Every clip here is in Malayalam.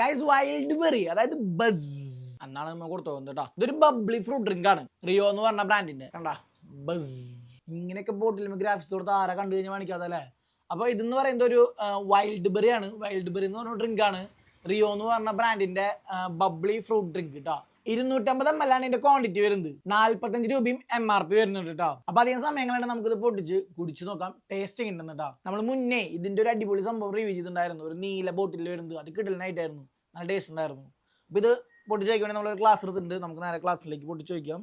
ഗൈസ് വൈൽഡ് ബെറി അതായത് ബസ് എന്നാണ് നമ്മൾ കൊടുത്തു പോകുന്നത് കേട്ടോ ഇതൊരു ബബ്ലി ഫ്രൂട്ട് ഡ്രിങ്ക് ആണ്. റിയോ എന്ന് പറഞ്ഞ ബ്രാൻഡിന്റെ കണ്ടാ? ബസ് ഇങ്ങനെയൊക്കെ ബോട്ടിൽ ഗ്രാഫിക്സ് കൊടുത്ത് ആരെ കണ്ടു കഴിഞ്ഞാൽ കാണിക്കാതെ അപ്പൊ ഇതെന്ന് പറയുന്നത് ഒരു വൈൽഡ് ബെറി ആണ്. വൈൽഡ് ബെറി എന്ന് പറഞ്ഞ ഡ്രിങ്ക് ആണ്. റിയോ എന്ന് പറഞ്ഞ ബ്രാൻഡിന്റെ ബബ്ലി ഫ്രൂട്ട് ഡ്രിങ്ക് കേട്ടോ ഇരുന്നൂറ്റമ്പത് എം എൽ ആണ് ഇതിന്റെ ക്വാണ്ടിറ്റി വരുന്നത്. നാല്പത്തഞ്ച് രൂപയും എം ആർ പി വരുന്നുണ്ട് കേട്ടോ അപ്പൊ അധികം സമയങ്ങളാണ് നമുക്കിത് പൊട്ടിച്ച് കുടിച്ചു നോക്കാം. ടേസ്റ്റ് ഉണ്ടെന്ന് കേട്ടോ നമ്മൾ മുന്നേ ഇതിന്റെ ഒരു അടിപൊളി സംഭവം റിവ്യൂ ചെയ്തിട്ടുണ്ടായിരുന്നു. ഒരു നീല ബോട്ടിൽ വരുന്നത്. അത് കിട്ടലിനായിട്ടായിരുന്നു നല്ല ടേസ്റ്റ് ഉണ്ടായിരുന്നു. അപ്പൊ ഇത് പൊട്ടിച്ച് വയ്ക്കുവാണെങ്കിൽ നമ്മൾ ക്ലാസ് എടുത്തിട്ടുണ്ട്. നമുക്ക് നേരെ ക്ലാസ്സിലേക്ക് പൊട്ടിച്ച് വയ്ക്കാം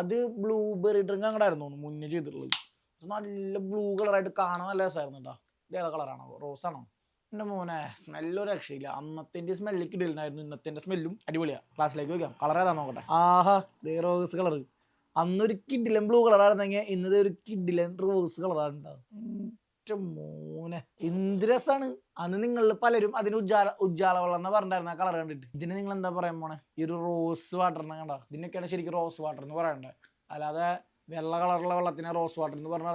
അത് ബ്ലൂബെറി ഡ്രിങ്ക് അങ്ങടായിരുന്നു മുന്നേ ചെയ്തിട്ടുള്ളത്. നല്ല ബ്ലൂ കളറായിട്ട് കാണാൻ നല്ല രസമായിരുന്നു കേട്ടോ ഇത് കളറാണോ റോസ് ആണോ? എന്റെ മോനെ സ്മെല്ലൊരു രക്ഷയില്ല. അന്നത്തിന്റെ സ്മെല്ല് കിടിലുണ്ടായിരുന്നു ഇന്നത്തെ സ്മെല്ലും അടിപൊളിയാ. ക്ലാസ്സിലേക്ക് വെക്കാം. കളർ ഏതാ നോക്കട്ടെ. ആഹാ ദേ റോസ് കളർ അന്നൊരു കിഡിലൻ ബ്ലൂ കളറായിരുന്നെങ്കിൽ ഇന്നത് ഒരു കിഡിലൻ റോസ് കളറാണ് ഉണ്ടാവും മോനെ എന്ത് അന്ന് നിങ്ങളിൽ പലരും അതിന് ഉജ്ജാല ഉജ്ജാല വെള്ളം എന്ന് പറഞ്ഞിരുന്ന കളർ കണ്ടിട്ട്. ഇതിന് നിങ്ങൾ എന്താ പറയാൻ പോണേ? ഈ ഒരു റോസ് വാട്ടറിനെ കണ്ടോ? ഇതിനൊക്കെയാണ് ശരിക്കും റോസ് വാട്ടർ എന്ന് പറയണ്ടേ. അല്ലാതെ വെള്ള കളറുള്ള വെള്ളത്തിനെ റോസ് വാട്ടർ എന്ന് പറഞ്ഞ്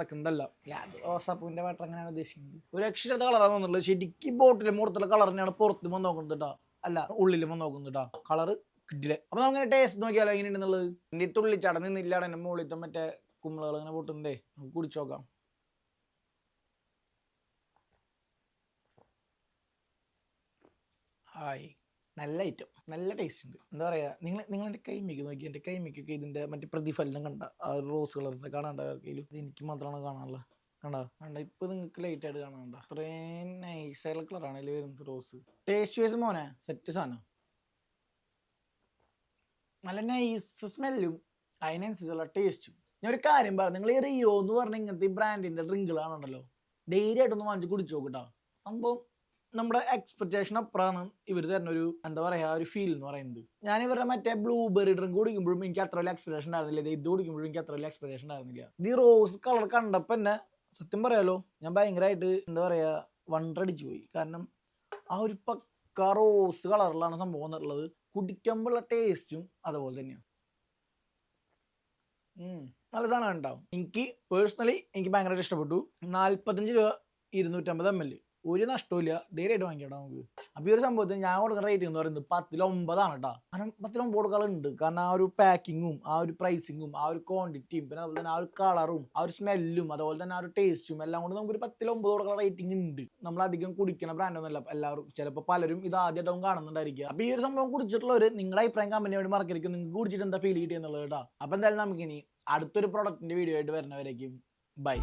അത് റോസാപ്പൂവിന്റെ വാട്ടർ അങ്ങനെയാണ് ഉദ്ദേശിക്കുന്നത്. ഒരു അക്ഷരത്തെ കളറാണ് തോന്നുന്നുള്ളത് ശരിക്കും ബോട്ടിലെ മുറത്തുള്ള കളർ തന്നെയാണ് പുറത്ത് വന്ന് നോക്കുന്നത് കേട്ടോ. അല്ല ഉള്ളിൽ വന്ന് നോക്കുന്നത് കേട്ടോ. കളറ് കിട്ടില്ല. അപ്പൊ നമുക്ക് ടേസ്റ്റ് നോക്കിയാലോ എങ്ങനെയുണ്ടെന്നുള്ളത്? എന്റെ തുള്ളി ചടന്ന് നിന്നില്ലാടെ എന്റെ മുകളിലത്തെ മറ്റേ കുമ്പളകൾ ഇങ്ങനെ പൊട്ടുന്നതേ. നമുക്ക് കുടിച്ചു നോക്കാം. ഹായ്. നല്ല ഐറ്റം നല്ല ടേസ്റ്റ് ഉണ്ട്. എന്താ പറയാ നിങ്ങൾ എന്റെ കൈമിക്ക് നോക്കി എന്റെ കൈമിക്കൊക്കെ ഇതിന്റെ മറ്റേ പ്രതിഫലനം കണ്ട ആ റോസ് കളറിന്റെ കാണാണ്ട ഇത് എനിക്ക് മാത്രമാണ് കാണാനുള്ളത് കണ്ടോ? കണ്ട ഇപ്പൊ നിങ്ങൾക്ക് ലൈറ്റ് ആയിട്ട് കാണാണ്ട അത്രയും ആയിട്ടുള്ള കളറാണ് അതിൽ വരുന്നത് റോസ് ടേസ്റ്റ് വൈസ് മോനെ സെറ്റ് സാധനം. നല്ല നൈസ് സ്മെല്ലും അതിനനുസരിച്ചുള്ള ടേസ്റ്റും ഞാൻ ഒരു കാര്യം പറയാം നിങ്ങൾ ഈ റിയോ എന്ന് പറഞ്ഞ ഇങ്ങനത്തെ ഈ ബ്രാൻഡിന്റെ ഡ്രിങ്കുകളാണുണ്ടല്ലോ ഡെയിലി ആയിട്ടൊന്ന് വാങ്ങിച്ച് കുടിച്ചു നോക്കട്ടോ സംഭവം നമ്മുടെ എക്സ്പെക്ടേഷൻ അപ്പുറമാണ് ഇവർ തരുന്ന ഒരു എന്താ പറയാ ഒരു ഫീൽ എന്ന് പറയുന്നത്. ഞാൻ ഇവരുടെ മറ്റേ ബ്ലൂബെറി ഡ്രിങ്ക് കുടിക്കുമ്പോഴും എനിക്ക് അത്ര വലിയ എക്സ്പെക്ടേഷൻ ഉണ്ടായിരുന്നില്ല. ഇത് കുടിക്കുമ്പോഴും എനിക്ക് അത്ര വലിയ എക്സ്പെക്ടേഷൻ ഉണ്ടായിരുന്നില്ല. ഈ റോസ് കളർ കണ്ടപ്പോൾ തന്നെ സത്യം പറയാലോ ഞാൻ ഭയങ്കരമായിട്ട് എന്താ പറയാ വണ്ടടിച്ചു പോയി. കാരണം ആ ഒരു പക്ക റോസ് കളറിലാണ് സംഭവം എന്നുള്ളത് കുടിക്കുമ്പോഴുള്ള ടേസ്റ്റും അതുപോലെ തന്നെയാണ്. നല്ല സാധനം ഉണ്ടാവും എനിക്ക് പേഴ്സണലി എനിക്ക് ഭയങ്കരമായിട്ട് ഇഷ്ടപ്പെട്ടു. നാല്പത്തഞ്ച് രൂപ ഇരുന്നൂറ്റമ്പത് എം എൽ ഒരു നഷ്ടമില്ല ധൈര്യമായിട്ട് വാങ്ങിക്കട്ടോ നമുക്ക്. അപ്പൊ ഈ ഒരു സംഭവത്തിന് ഞാൻ കൊടുക്കുന്ന റേറ്റ് എന്ന് പറയുന്നത് പത്തിലൊമ്പതാണ് കേട്ടോ. കാരണം പത്തിലൊമ്പത് കൊടുക്കാളുണ്ട് കാരണം ആ ഒരു പാക്കിങ്ങും ആ ഒരു പ്രൈസിങ്ങും ആ ഒരു ക്വാണ്ടിറ്റിയും പിന്നെ അതുപോലെ തന്നെ ആ ഒരു കളറും ആ ഒരു സ്മെല്ലും അതുപോലെ തന്നെ ആ ഒരു ടേസ്റ്റും എല്ലാം കൊണ്ട് നമുക്ക് ഒരു പത്തിലൊമ്പത് കൊടുക്കുന്ന റേറ്റിംഗ് ഉണ്ട് നമ്മൾ അധികം കുടിക്കുന്ന ബ്രാൻഡ് ഒന്നല്ല എല്ലാവർക്കും ചിലപ്പോൾ പലരും ഇത് ആദ്യമായിട്ടും കാണുന്നുണ്ടായിരിക്കുക. അപ്പൊ ഈ ഒരു സംഭവം കുടിച്ചിട്ടുള്ളവർ നിങ്ങളുടെ അഭിപ്രായം കമ്പനി വേണ്ടി മറക്കരുത്. നിങ്ങൾക്ക് കുടിച്ചിട്ട് എന്താ ഫീൽ കിട്ടിയെന്നുള്ളത് കേട്ടോ. അപ്പൊ എന്തായാലും നമുക്കിനി അടുത്തൊരു പ്രൊഡക്റ്റിന്റെ വീഡിയോ ആയിട്ട് വരുന്നവരേക്കും. ബൈ